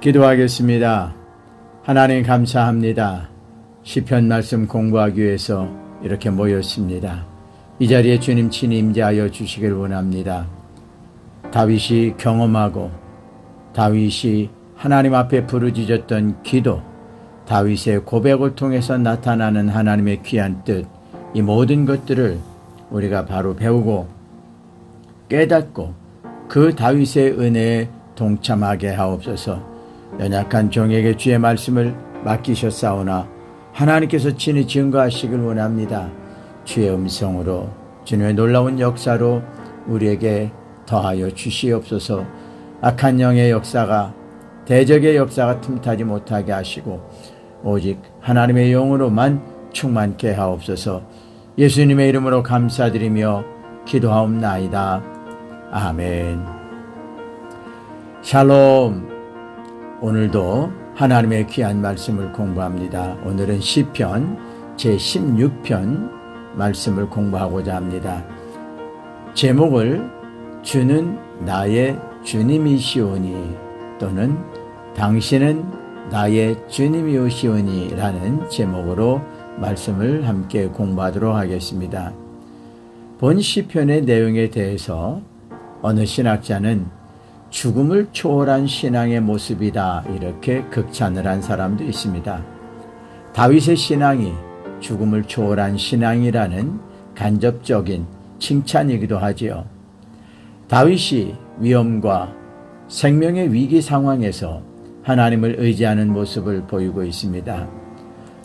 기도하겠습니다. 하나님 감사합니다. 시편 말씀 공부하기 위해서 이렇게 모였습니다. 이 자리에 주님 친히 임재하여 주시길 원합니다. 다윗이 경험하고 다윗이 하나님 앞에 부르짖었던 기도, 다윗의 고백을 통해서 나타나는 하나님의 귀한 뜻, 이 모든 것들을 우리가 바로 배우고 깨닫고 그 다윗의 은혜에 동참하게 하옵소서. 연약한 종에게 주의 말씀을 맡기셨사오나 하나님께서 친히 증거하시길 원합니다. 주의 음성으로 주님의 놀라운 역사로 우리에게 더하여 주시옵소서. 악한 영의 역사가 대적의 역사가 틈타지 못하게 하시고 오직 하나님의 영으로만 충만케 하옵소서. 예수님의 이름으로 감사드리며 기도하옵나이다. 아멘. 샬롬. 오늘도 하나님의 귀한 말씀을 공부합니다. 오늘은 시편 제 16편 말씀을 공부하고자 합니다. 제목을 주는 나의 주님이시오니 또는 당신은 나의 주님이오시오니라는 제목으로 말씀을 함께 공부하도록 하겠습니다. 본 시편의 내용에 대해서 어느 신학자는 죽음을 초월한 신앙의 모습이다 이렇게 극찬을 한 사람도 있습니다. 다윗의 신앙이 죽음을 초월한 신앙이라는 간접적인 칭찬이기도 하지요. 다윗이 위험과 생명의 위기 상황에서 하나님을 의지하는 모습을 보이고 있습니다.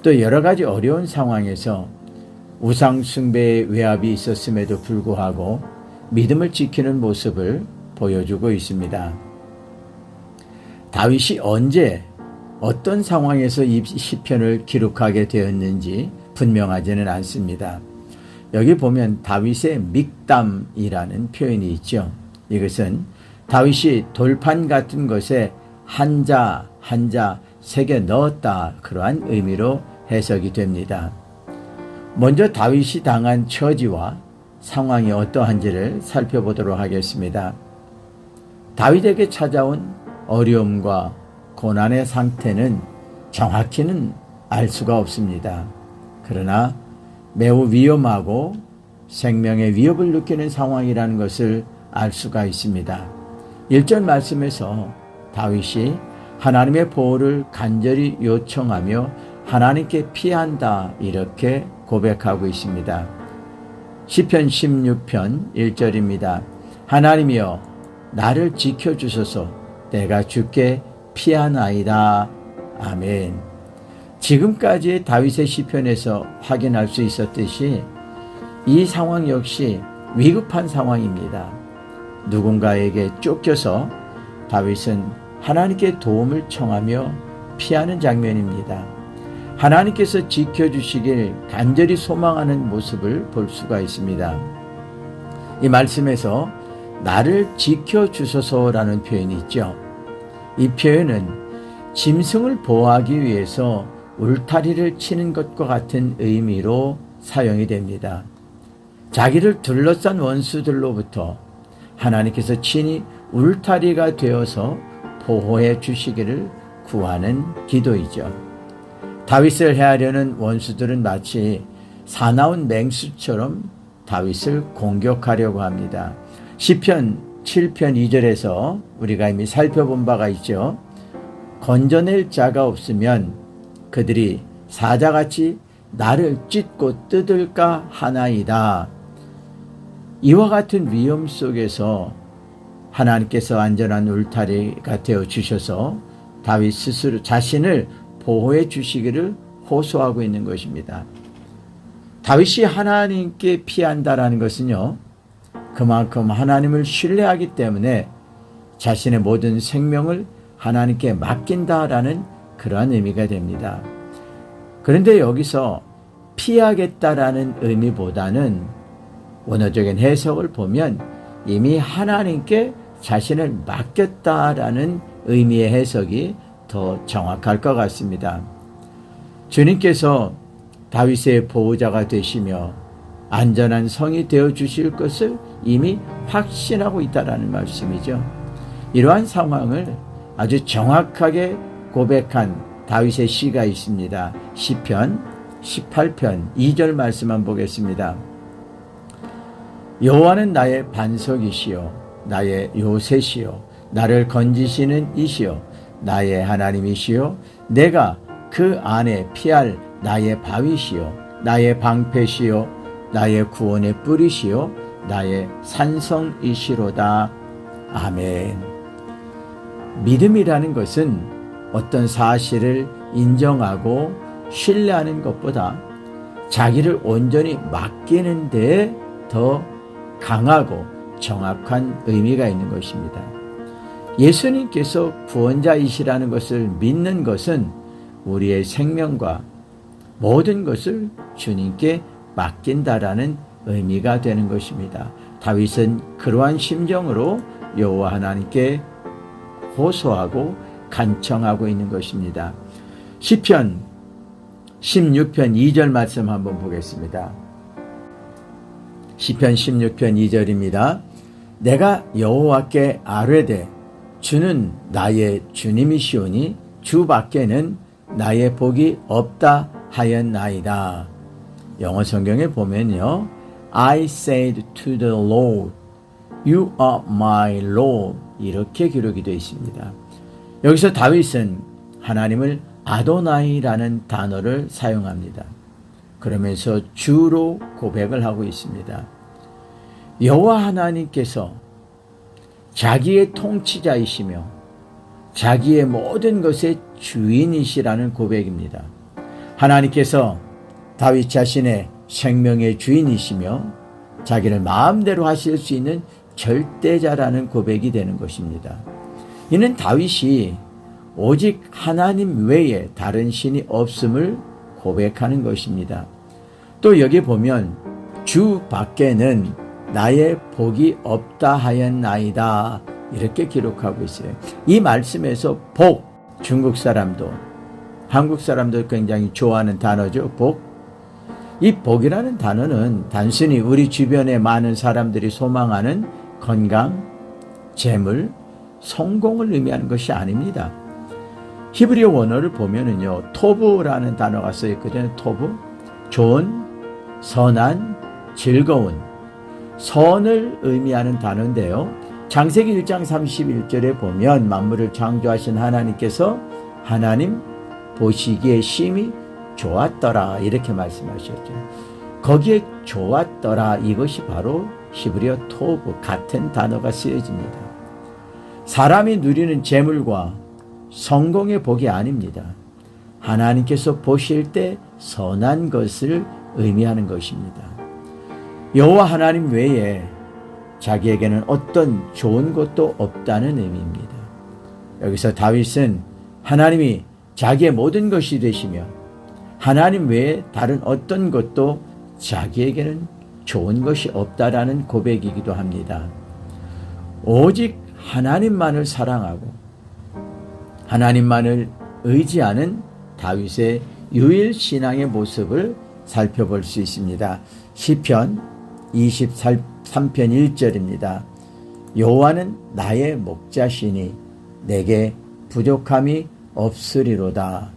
또 여러 가지 어려운 상황에서 우상 숭배의 외압이 있었음에도 불구하고 믿음을 지키는 모습을 보여주고 있습니다. 다윗이 언제 어떤 상황에서 이 시편을 기록하게 되었는지 분명하지는 않습니다. 여기 보면 다윗의 믹담이라는 표현이 있죠. 이것은 다윗이 돌판 같은 것에 한자 한자 새겨 넣었다 그러한 의미로 해석이 됩니다. 먼저 다윗이 당한 처지와 상황이 어떠한지를 살펴보도록 하겠습니다. 다윗에게 찾아온 어려움과 고난의 상태는 정확히는 알 수가 없습니다. 그러나 매우 위험하고 생명의 위협을 느끼는 상황이라는 것을 알 수가 있습니다. 1절 말씀에서 다윗이 하나님의 보호를 간절히 요청하며 하나님께 피한다 이렇게 고백하고 있습니다. 시편 16편 1절입니다. 하나님이여 나를 지켜 주소서 내가 주께 피하나이다. 아멘. 지금까지의 다윗의 시편에서 확인할 수 있었듯이 이 상황 역시 위급한 상황입니다. 누군가에게 쫓겨서 다윗은 하나님께 도움을 청하며 피하는 장면입니다. 하나님께서 지켜주시길 간절히 소망하는 모습을 볼 수가 있습니다. 이 말씀에서 나를 지켜주소서라는 표현이 있죠. 이 표현은 짐승을 보호하기 위해서 울타리를 치는 것과 같은 의미로 사용이 됩니다. 자기를 둘러싼 원수들로부터 하나님께서 친히 울타리가 되어서 보호해 주시기를 구하는 기도이죠. 다윗을 해하려는 원수들은 마치 사나운 맹수처럼 다윗을 공격하려고 합니다. 시편 7편 2절에서 우리가 이미 살펴본 바가 있죠. 건져낼 자가 없으면 그들이 사자같이 나를 찢고 뜯을까 하나이다. 이와 같은 위험 속에서 하나님께서 안전한 울타리가 되어 주셔서 다윗 스스로 자신을 보호해 주시기를 호소하고 있는 것입니다. 다윗이 하나님께 피한다라는 것은요, 그만큼 하나님을 신뢰하기 때문에 자신의 모든 생명을 하나님께 맡긴다라는 그러한 의미가 됩니다. 그런데 여기서 피하겠다라는 의미보다는 원어적인 해석을 보면 이미 하나님께 자신을 맡겼다라는 의미의 해석이 더 정확할 것 같습니다. 주님께서 다윗의 보호자가 되시며 안전한 성이 되어 주실 것을 이미 확신하고 있다라는 말씀이죠. 이러한 상황을 아주 정확하게 고백한 다윗의 시가 있습니다. 시편 18편 2절 말씀만 보겠습니다. 여호와는 나의 반석이시요 나의 요새시요 나를 건지시는 이시요 나의 하나님이시요 내가 그 안에 피할 나의 바위시요 나의 방패시요 나의 구원의 뿌리시요 나의 산성이시로다 아멘 믿음이라는 것은 어떤 사실을 인정하고 신뢰하는 것보다 자기를 온전히 맡기는데 더 강하고 정확한 의미가 있는 것입니다. 예수님께서 구원자이시라는 것을 믿는 것은 우리의 생명과 모든 것을 주님께 맡긴다라는 의미가 되는 것입니다. 다윗은 그러한 심정으로 여호와 하나님께 호소하고 간청하고 있는 것입니다. 시편 16편 2절 말씀 한번 보겠습니다. 시편 16편 2절입니다. 내가 여호와께 아뢰되 주는 나의 주님이시오니 주 밖에는 나의 복이 없다 하였나이다. 영어 성경에 보면요. I said to the Lord, You are my Lord. 이렇게 기록이 되어 있습니다. 여기서 다윗은 하나님을 아도나이라는 단어를 사용합니다. 그러면서 주로 고백을 하고 있습니다. 여호와 하나님께서 자기의 통치자이시며 자기의 모든 것의 주인이시라는 고백입니다. 하나님께서 다윗 자신의 생명의 주인이시며 자기를 마음대로 하실 수 있는 절대자라는 고백이 되는 것입니다. 이는 다윗이 오직 하나님 외에 다른 신이 없음을 고백하는 것입니다. 또 여기 보면 주 밖에는 나의 복이 없다 하였나이다 이렇게 기록하고 있어요. 이 말씀에서 복 중국 사람도 한국 사람도 굉장히 좋아하는 단어죠. 복. 이 복이라는 단어는 단순히 우리 주변에 많은 사람들이 소망하는 건강, 재물, 성공을 의미하는 것이 아닙니다. 히브리어 원어를 보면은요, 토브라는 단어가 쓰여 있거든요. 토브. 좋은, 선한, 즐거운, 선을 의미하는 단어인데요. 장세기 1장 31절에 보면 만물을 창조하신 하나님께서 하나님 보시기에 심히 좋았더라 이렇게 말씀하셨죠. 거기에 좋았더라 이것이 바로 히브리어 토브 같은 단어가 쓰여집니다. 사람이 누리는 재물과 성공의 복이 아닙니다. 하나님께서 보실 때 선한 것을 의미하는 것입니다. 여호와 하나님 외에 자기에게는 어떤 좋은 것도 없다는 의미입니다. 여기서 다윗은 하나님이 자기의 모든 것이 되시며 하나님 외에 다른 어떤 것도 자기에게는 좋은 것이 없다라는 고백이기도 합니다. 오직 하나님만을 사랑하고 하나님만을 의지하는 다윗의 유일 신앙의 모습을 살펴볼 수 있습니다. 시편 23편 1절입니다. 여호와는 나의 목자시니 내게 부족함이 없으리로다.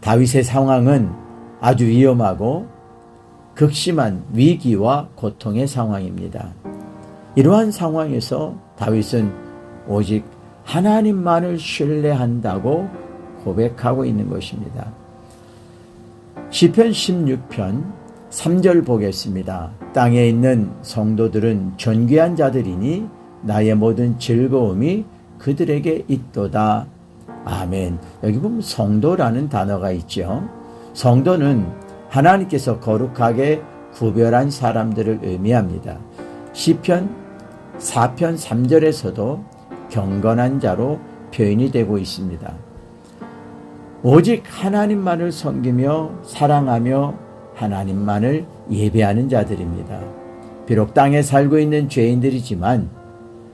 다윗의 상황은 아주 위험하고 극심한 위기와 고통의 상황입니다. 이러한 상황에서 다윗은 오직 하나님만을 신뢰한다고 고백하고 있는 것입니다. 시편 16편 3절 보겠습니다. 땅에 있는 성도들은 존귀한 자들이니 나의 모든 즐거움이 그들에게 있도다. 아멘. 여기 보면 성도라는 단어가 있죠. 성도는 하나님께서 거룩하게 구별한 사람들을 의미합니다. 시편 4편 3절에서도 경건한 자로 표현이 되고 있습니다. 오직 하나님만을 섬기며 사랑하며 하나님만을 예배하는 자들입니다. 비록 땅에 살고 있는 죄인들이지만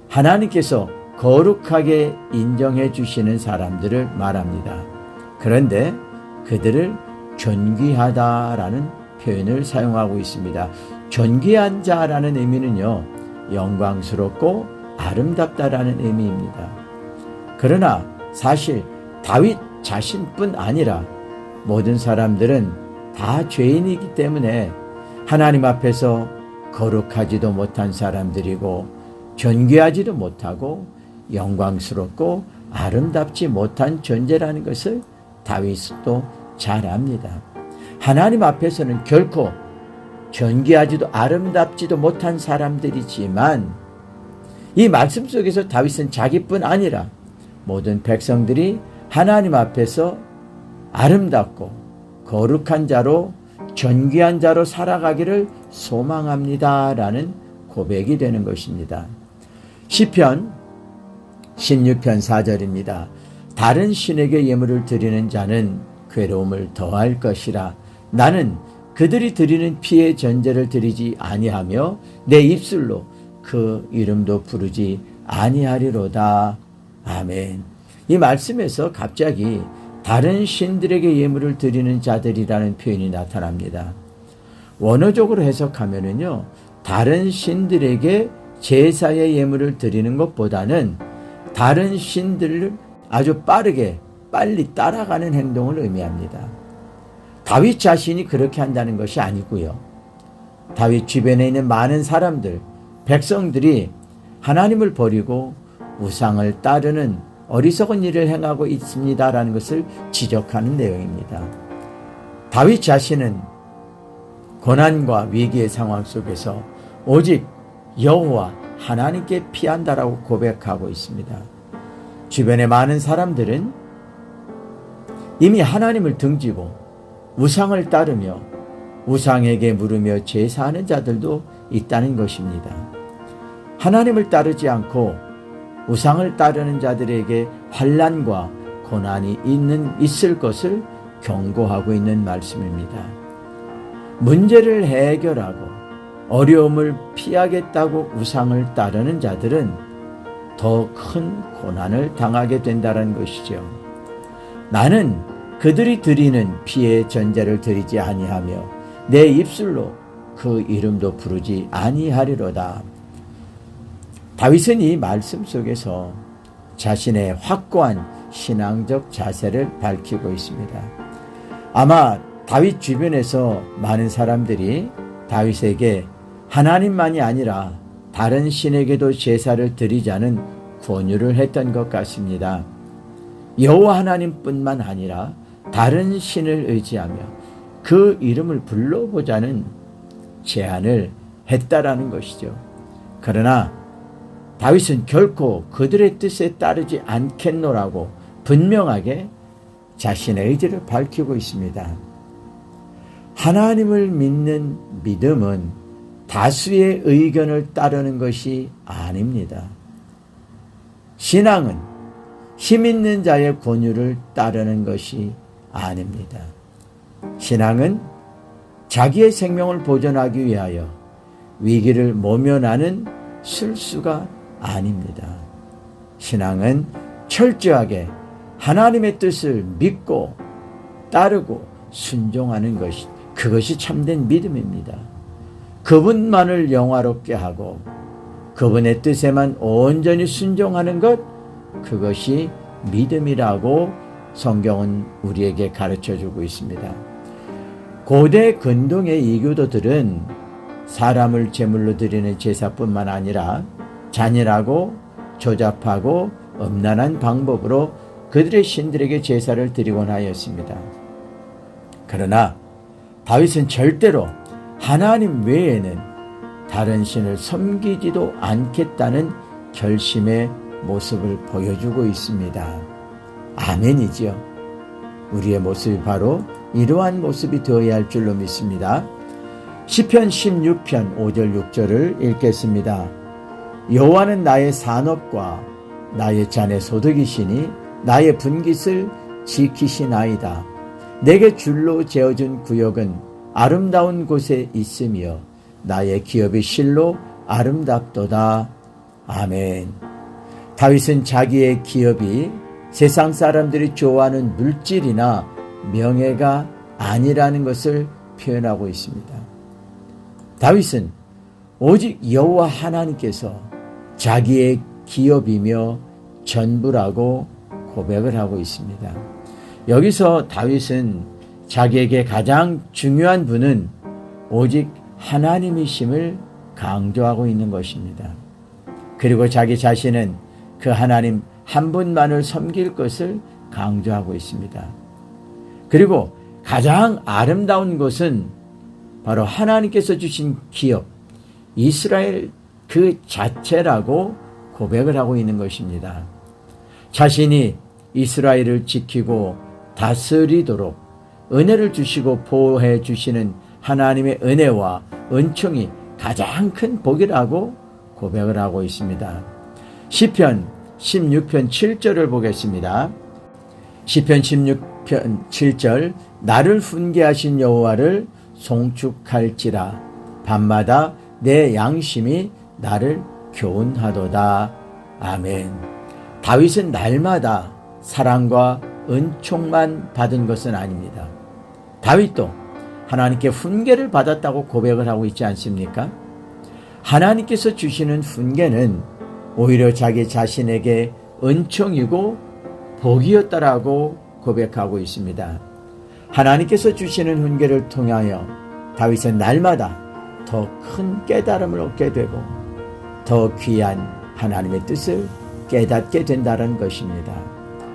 하나님께서 거룩하게 인정해 주시는 사람들을 말합니다. 그런데 그들을 존귀하다라는 표현을 사용하고 있습니다. 존귀한 자라는 의미는요, 영광스럽고 아름답다라는 의미입니다. 그러나 사실 다윗 자신뿐 아니라 모든 사람들은 다 죄인이기 때문에 하나님 앞에서 거룩하지도 못한 사람들이고 존귀하지도 못하고 영광스럽고 아름답지 못한 존재라는 것을 다윗도 잘 압니다. 하나님 앞에서는 결코 존귀하지도 아름답지도 못한 사람들이지만 이 말씀 속에서 다윗은 자기뿐 아니라 모든 백성들이 하나님 앞에서 아름답고 거룩한 자로 존귀한 자로 살아가기를 소망합니다라는 고백이 되는 것입니다. 시편 16편 4절입니다. 다른 신에게 예물을 드리는 자는 괴로움을 더할 것이라 나는 그들이 드리는 피의 전제를 드리지 아니하며 내 입술로 그 이름도 부르지 아니하리로다. 아멘. 이 말씀에서 갑자기 다른 신들에게 예물을 드리는 자들이라는 표현이 나타납니다. 원어적으로 해석하면은요, 다른 신들에게 제사의 예물을 드리는 것보다는 다른 신들을 아주 빠르게 빨리 따라가는 행동을 의미합니다. 다윗 자신이 그렇게 한다는 것이 아니고요. 다윗 주변에 있는 많은 사람들, 백성들이 하나님을 버리고 우상을 따르는 어리석은 일을 행하고 있습니다라는 것을 지적하는 내용입니다. 다윗 자신은 고난과 위기의 상황 속에서 오직 여호와 하나님께 피한다라고 고백하고 있습니다. 주변의 많은 사람들은 이미 하나님을 등지고 우상을 따르며 우상에게 물으며 제사하는 자들도 있다는 것입니다. 하나님을 따르지 않고 우상을 따르는 자들에게 환란과 고난이 있는 있을 것을 경고하고 있는 말씀입니다. 문제를 해결하고 어려움을 피하겠다고 우상을 따르는 자들은 더 큰 고난을 당하게 된다는 것이죠. 나는 그들이 드리는 피의 전제를 드리지 아니하며 내 입술로 그 이름도 부르지 아니하리로다. 다윗은 이 말씀 속에서 자신의 확고한 신앙적 자세를 밝히고 있습니다. 아마 다윗 주변에서 많은 사람들이 다윗에게 하나님만이 아니라 다른 신에게도 제사를 드리자는 권유를 했던 것 같습니다. 여호와 하나님뿐만 아니라 다른 신을 의지하며 그 이름을 불러보자는 제안을 했다라는 것이죠. 그러나 다윗은 결코 그들의 뜻에 따르지 않겠노라고 분명하게 자신의 의지를 밝히고 있습니다. 하나님을 믿는 믿음은 다수의 의견을 따르는 것이 아닙니다. 신앙은 힘 있는 자의 권유를 따르는 것이 아닙니다. 신앙은 자기의 생명을 보존하기 위하여 위기를 모면하는 술수가 아닙니다. 신앙은 철저하게 하나님의 뜻을 믿고 따르고 순종하는 것이 그것이 참된 믿음입니다. 그분만을 영화롭게 하고 그분의 뜻에만 온전히 순종하는 것 그것이 믿음이라고 성경은 우리에게 가르쳐 주고 있습니다. 고대 근동의 이교도들은 사람을 제물로 드리는 제사뿐만 아니라 잔인하고 조잡하고 엄난한 방법으로 그들의 신들에게 제사를 드리곤 하였습니다. 그러나 다윗은 절대로 하나님 외에는 다른 신을 섬기지도 않겠다는 결심의 모습을 보여주고 있습니다. 아멘이지요. 우리의 모습이 바로 이러한 모습이 되어야 할 줄로 믿습니다. 시편 16편 5절 6절을 읽겠습니다. 여호와는 나의 산업과 나의 잔의 소득이시니 나의 분깃을 지키시나이다. 내게 줄로 재어준 구역은 아름다운 곳에 있으며 나의 기업이 실로 아름답도다. 아멘. 다윗은 자기의 기업이 세상 사람들이 좋아하는 물질이나 명예가 아니라는 것을 표현하고 있습니다. 다윗은 오직 여호와 하나님께서 자기의 기업이며 전부라고 고백을 하고 있습니다. 여기서 다윗은 자기에게 가장 중요한 분은 오직 하나님이심을 강조하고 있는 것입니다. 그리고 자기 자신은 그 하나님 한 분만을 섬길 것을 강조하고 있습니다. 그리고 가장 아름다운 것은 바로 하나님께서 주신 기업, 이스라엘 그 자체라고 고백을 하고 있는 것입니다. 자신이 이스라엘을 지키고 다스리도록 은혜를 주시고 보호해 주시는 하나님의 은혜와 은총이 가장 큰 복이라고 고백을 하고 있습니다. 시편 16편 7절을 보겠습니다. 시편 16편 7절 나를 훈계하신 여호와를 송축할지라 밤마다 내 양심이 나를 교훈하도다. 아멘. 다윗은 날마다 사랑과 은총만 받은 것은 아닙니다. 다윗도 하나님께 훈계를 받았다고 고백을 하고 있지 않습니까? 하나님께서 주시는 훈계는 오히려 자기 자신에게 은총이고 복이었다라고 고백하고 있습니다. 하나님께서 주시는 훈계를 통하여 다윗은 날마다 더 큰 깨달음을 얻게 되고 더 귀한 하나님의 뜻을 깨닫게 된다는 것입니다.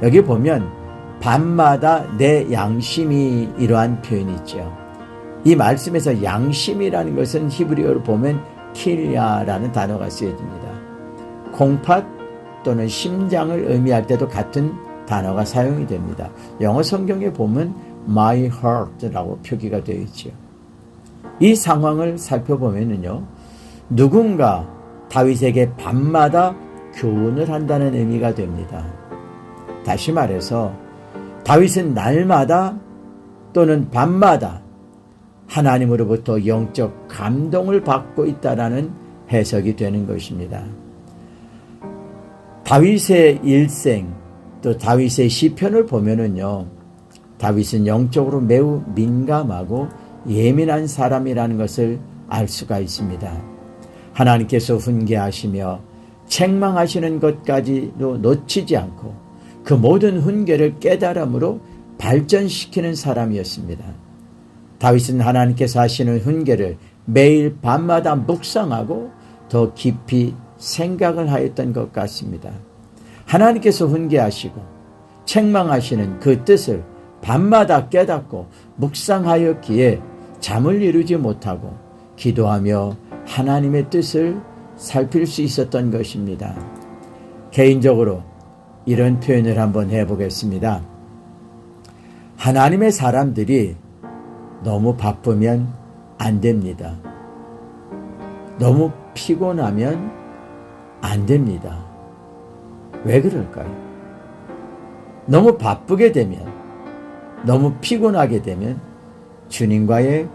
여기 보면 밤마다 내 양심이 이러한 표현이 있죠. 이 말씀에서 양심이라는 것은 히브리어로 보면 킬야라는 단어가 쓰여집니다. 콩팥 또는 심장을 의미할 때도 같은 단어가 사용이 됩니다. 영어 성경에 보면 my heart라고 표기가 되어 있죠. 이 상황을 살펴보면요. 누군가 다윗에게 밤마다 교훈을 한다는 의미가 됩니다. 다시 말해서 다윗은 날마다 또는 밤마다 하나님으로부터 영적 감동을 받고 있다라는 해석이 되는 것입니다. 다윗의 일생 또 다윗의 시편을 보면은요. 다윗은 영적으로 매우 민감하고 예민한 사람이라는 것을 알 수가 있습니다. 하나님께서 훈계하시며 책망하시는 것까지도 놓치지 않고 그 모든 훈계를 깨달음으로 발전시키는 사람이었습니다. 다윗은 하나님께서 하시는 훈계를 매일 밤마다 묵상하고 더 깊이 생각을 하였던 것 같습니다. 하나님께서 훈계하시고 책망하시는 그 뜻을 밤마다 깨닫고 묵상하였기에 잠을 이루지 못하고 기도하며 하나님의 뜻을 살필 수 있었던 것입니다. 개인적으로 이런 표현을 한번 해보겠습니다. 하나님의 사람들이 너무 바쁘면 안 됩니다. 너무 피곤하면 안 됩니다. 왜 그럴까요? 너무 바쁘게 되면, 너무 피곤하게 되면 주님과의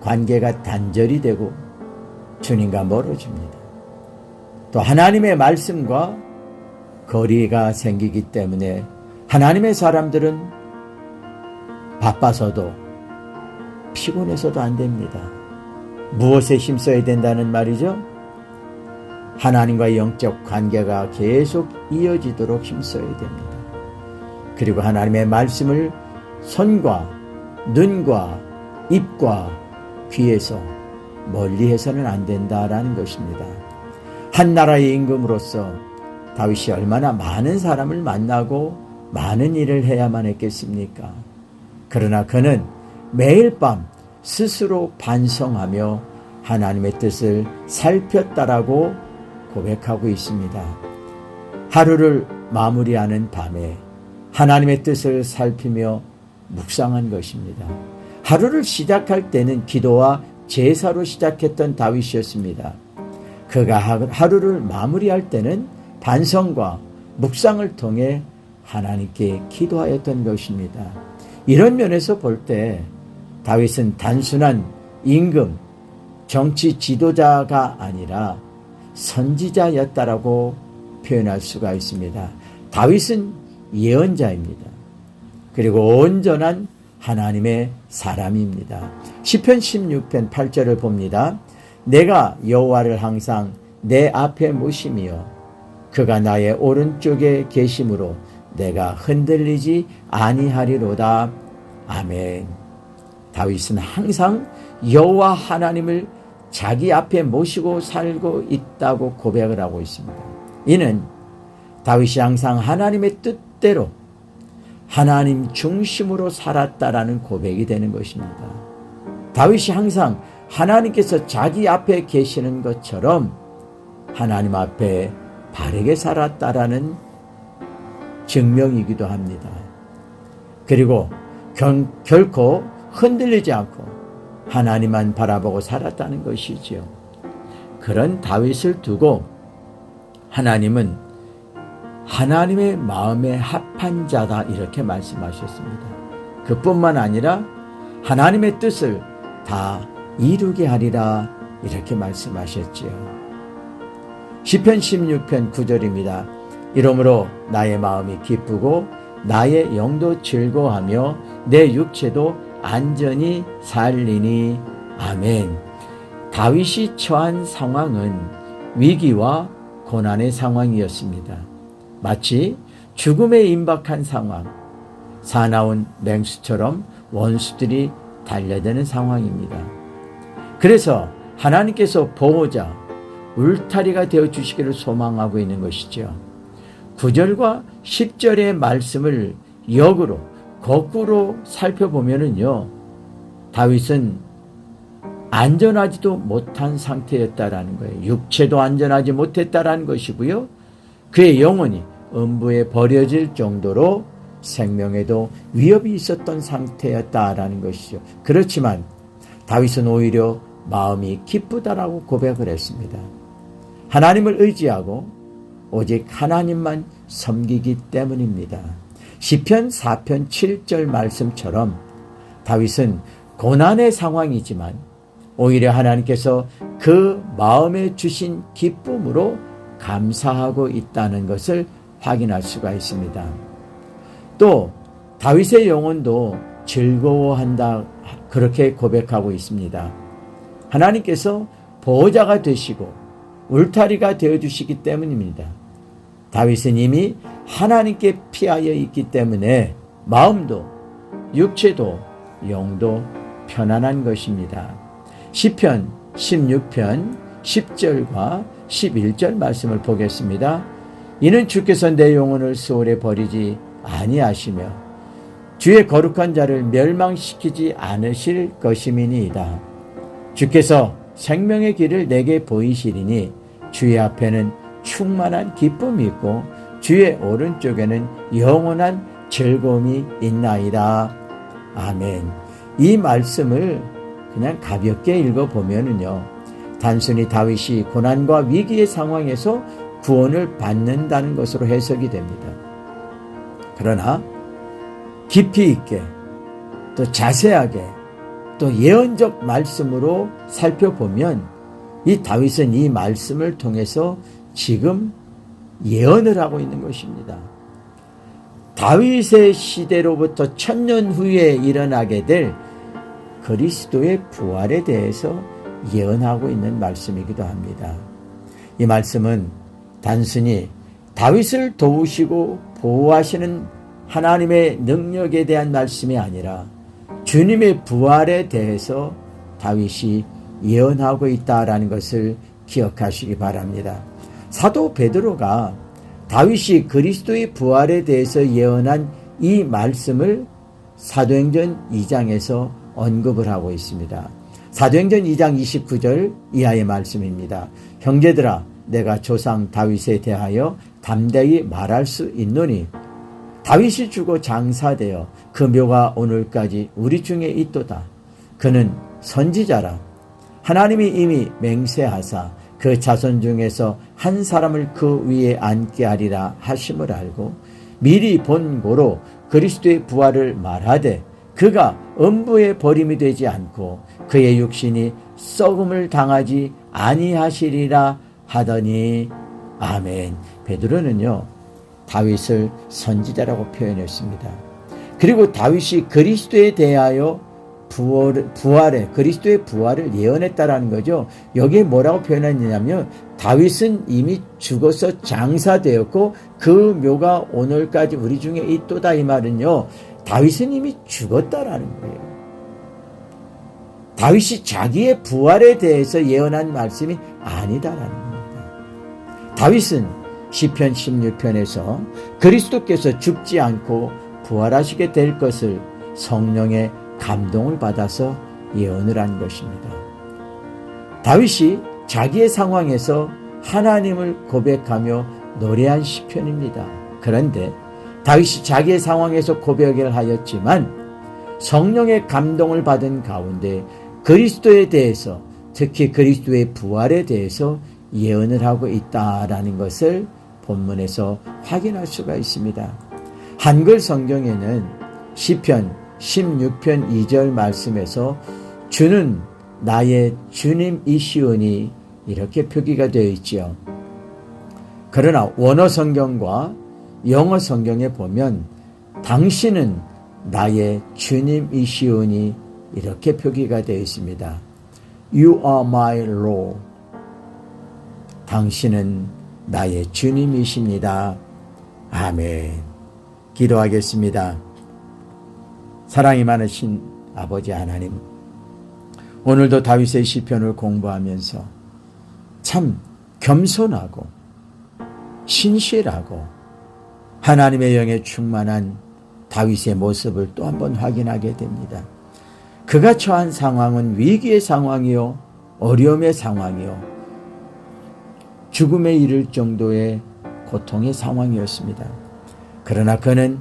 관계가 단절이 되고 주님과 멀어집니다. 또 하나님의 말씀과 거리가 생기기 때문에 하나님의 사람들은 바빠서도 피곤해서도 안 됩니다. 무엇에 힘써야 된다는 말이죠? 하나님과의 영적 관계가 계속 이어지도록 힘써야 됩니다. 그리고 하나님의 말씀을 손과 눈과 입과 귀에서 멀리 해서는 안 된다라는 것입니다. 한 나라의 임금으로서 다윗이 얼마나 많은 사람을 만나고 많은 일을 해야만 했겠습니까? 그러나 그는 매일 밤 스스로 반성하며 하나님의 뜻을 살폈다라고 고백하고 있습니다. 하루를 마무리하는 밤에 하나님의 뜻을 살피며 묵상한 것입니다. 하루를 시작할 때는 기도와 제사로 시작했던 다윗이었습니다. 그가 하루를 마무리할 때는 반성과 묵상을 통해 하나님께 기도하였던 것입니다. 이런 면에서 볼 때 다윗은 단순한 임금, 정치 지도자가 아니라 선지자였다라고 표현할 수가 있습니다. 다윗은 예언자입니다. 그리고 온전한 하나님의 사람입니다. 시편 16편 8절을 봅니다. 내가 여호와를 항상 내 앞에 모시며 그가 나의 오른쪽에 계심으로 내가 흔들리지 아니하리로다. 아멘. 다윗은 항상 여호와 하나님을 자기 앞에 모시고 살고 있다고 고백을 하고 있습니다. 이는 다윗이 항상 하나님의 뜻대로 하나님 중심으로 살았다라는 고백이 되는 것입니다. 다윗이 항상 하나님께서 자기 앞에 계시는 것처럼 하나님 앞에 바르게 살았다라는 증명이기도 합니다. 그리고 결, 결코 흔들리지 않고 하나님만 바라보고 살았다는 것이지요. 그런 다윗을 두고 하나님은 하나님의 마음에 합한 자다 이렇게 말씀하셨습니다. 그뿐만 아니라 하나님의 뜻을 다 이루게 하리라 이렇게 말씀하셨지요. 시편 16편 9절입니다. 이러므로 나의 마음이 기쁘고 나의 영도 즐거하며 내 육체도 안전히 살리니 아멘. 다윗이 처한 상황은 위기와 고난의 상황이었습니다. 마치 죽음에 임박한 상황, 사나운 맹수처럼 원수들이 달려드는 상황입니다. 그래서 하나님께서 보호자, 울타리가 되어 주시기를 소망하고 있는 것이죠. 9절과 10절의 말씀을 역으로 거꾸로 살펴보면은요. 다윗은 안전하지도 못한 상태였다라는 거예요. 육체도 안전하지 못했다라는 것이고요. 그의 영혼이 음부에 버려질 정도로 생명에도 위협이 있었던 상태였다라는 것이죠. 그렇지만 다윗은 오히려 마음이 기쁘다라고 고백을 했습니다. 하나님을 의지하고 오직 하나님만 섬기기 때문입니다. 시편 4편 7절 말씀처럼 다윗은 고난의 상황이지만 오히려 하나님께서 그 마음에 주신 기쁨으로 감사하고 있다는 것을 확인할 수가 있습니다. 또 다윗의 영혼도 즐거워한다 그렇게 고백하고 있습니다. 하나님께서 보호자가 되시고 울타리가 되어 주시기 때문입니다. 다윗은 이미 하나님께 피하여 있기 때문에 마음도 육체도 영도 편안한 것입니다. 시편 16편 10절과 11절 말씀을 보겠습니다. 이는 주께서 내 영혼을 수월에 버리지 아니하시며 주의 거룩한 자를 멸망시키지 않으실 것임이니이다. 주께서 생명의 길을 내게 보이시리니 주의 앞에는 충만한 기쁨이 있고 주의 오른쪽에는 영원한 즐거움이 있나이다. 아멘. 이 말씀을 그냥 가볍게 읽어보면은요. 단순히 다윗이 고난과 위기의 상황에서 구원을 받는다는 것으로 해석이 됩니다. 그러나 깊이 있게 또 자세하게 또 예언적 말씀으로 살펴보면 이 다윗은 이 말씀을 통해서 지금 예언을 하고 있는 것입니다. 다윗의 시대로부터 천년 후에 일어나게 될 그리스도의 부활에 대해서 예언하고 있는 말씀이기도 합니다. 이 말씀은 단순히 다윗을 도우시고 보호하시는 하나님의 능력에 대한 말씀이 아니라 주님의 부활에 대해서 다윗이 예언하고 있다라는 것을 기억하시기 바랍니다. 사도 베드로가 다윗이 그리스도의 부활에 대해서 예언한 이 말씀을 사도행전 2장에서 언급을 하고 있습니다. 사도행전 2장 29절 이하의 말씀입니다. 형제들아 내가 조상 다윗에 대하여 담대히 말할 수 있노니 다윗이 죽어 장사되어 그 묘가 오늘까지 우리 중에 있도다. 그는 선지자라 하나님이 이미 맹세하사 그 자손 중에서 한 사람을 그 위에 앉게 하리라 하심을 알고 미리 본 고로 그리스도의 부활을 말하되 그가 음부에 버림이 되지 않고 그의 육신이 썩음을 당하지 아니하시리라 하더니 아멘. 베드로는요 다윗을 선지자라고 표현했습니다. 그리고 다윗이 그리스도에 대하여 부활, 부활에 그리스도의 부활을 예언했다라는 거죠. 여기에 뭐라고 표현했냐면 다윗은 이미 죽어서 장사되었고 그 묘가 오늘까지 우리 중에 있도다 이 말은요. 다윗은 이미 죽었다라는 거예요. 다윗이 자기의 부활에 대해서 예언한 말씀이 아니다라는 겁니다. 다윗은 시편 16편에서 그리스도께서 죽지 않고 부활하시게 될 것을 성령의 감동을 받아서 예언을 한 것입니다. 다윗이 자기의 상황에서 하나님을 고백하며 노래한 시편입니다. 그런데 다윗이 자기의 상황에서 고백을 하였지만 성령의 감동을 받은 가운데 그리스도에 대해서 특히 그리스도의 부활에 대해서 예언을 하고 있다라는 것을 본문에서 확인할 수가 있습니다. 한글 성경에는 시편 16편 2절 말씀에서 주는 나의 주님이시오니 이렇게 표기가 되어 있지요. 그러나 원어 성경과 영어 성경에 보면 당신은 나의 주님이시오니 이렇게 표기가 되어 있습니다. You are my Lord. 당신은 나의 주님이십니다. 아멘. 기도하겠습니다. 사랑이 많으신 아버지 하나님, 오늘도 다윗의 시편을 공부하면서 참 겸손하고 신실하고 하나님의 영에 충만한 다윗의 모습을 또 한 번 확인하게 됩니다. 그가 처한 상황은 위기의 상황이요, 어려움의 상황이요, 죽음에 이를 정도의 고통의 상황이었습니다. 그러나 그는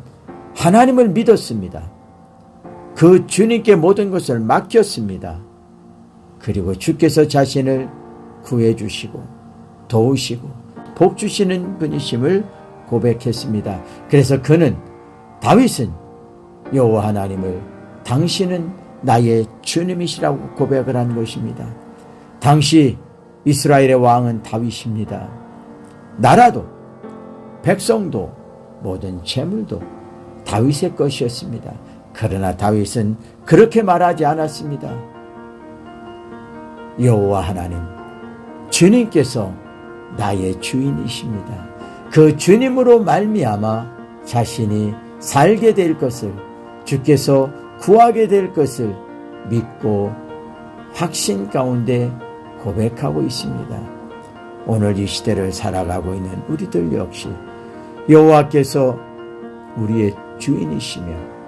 하나님을 믿었습니다. 그 주님께 모든 것을 맡겼습니다. 그리고 주께서 자신을 구해 주시고 도우시고 복 주시는 분이심을 고백했습니다. 그래서 그는 다윗은 여호와 하나님을 당신은 나의 주님이시라고 고백을 한 것입니다. 당시 이스라엘의 왕은 다윗입니다. 나라도 백성도 모든 재물도 다윗의 것이었습니다. 그러나 다윗은 그렇게 말하지 않았습니다. 여호와 하나님, 주님께서 나의 주인이십니다. 그 주님으로 말미암아 자신이 살게 될 것을 주께서 구하게 될 것을 믿고 확신 가운데 고백하고 있습니다. 오늘 이 시대를 살아가고 있는 우리들 역시 여호와께서 우리의 주인이시며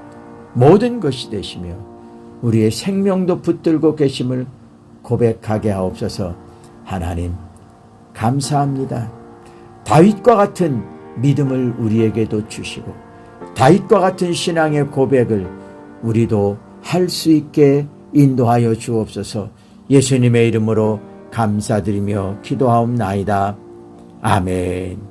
모든 것이 되시며 우리의 생명도 붙들고 계심을 고백하게 하옵소서 하나님 감사합니다. 다윗과 같은 믿음을 우리에게도 주시고 다윗과 같은 신앙의 고백을 우리도 할 수 있게 인도하여 주옵소서 예수님의 이름으로 감사드리며 기도하옵나이다. 아멘.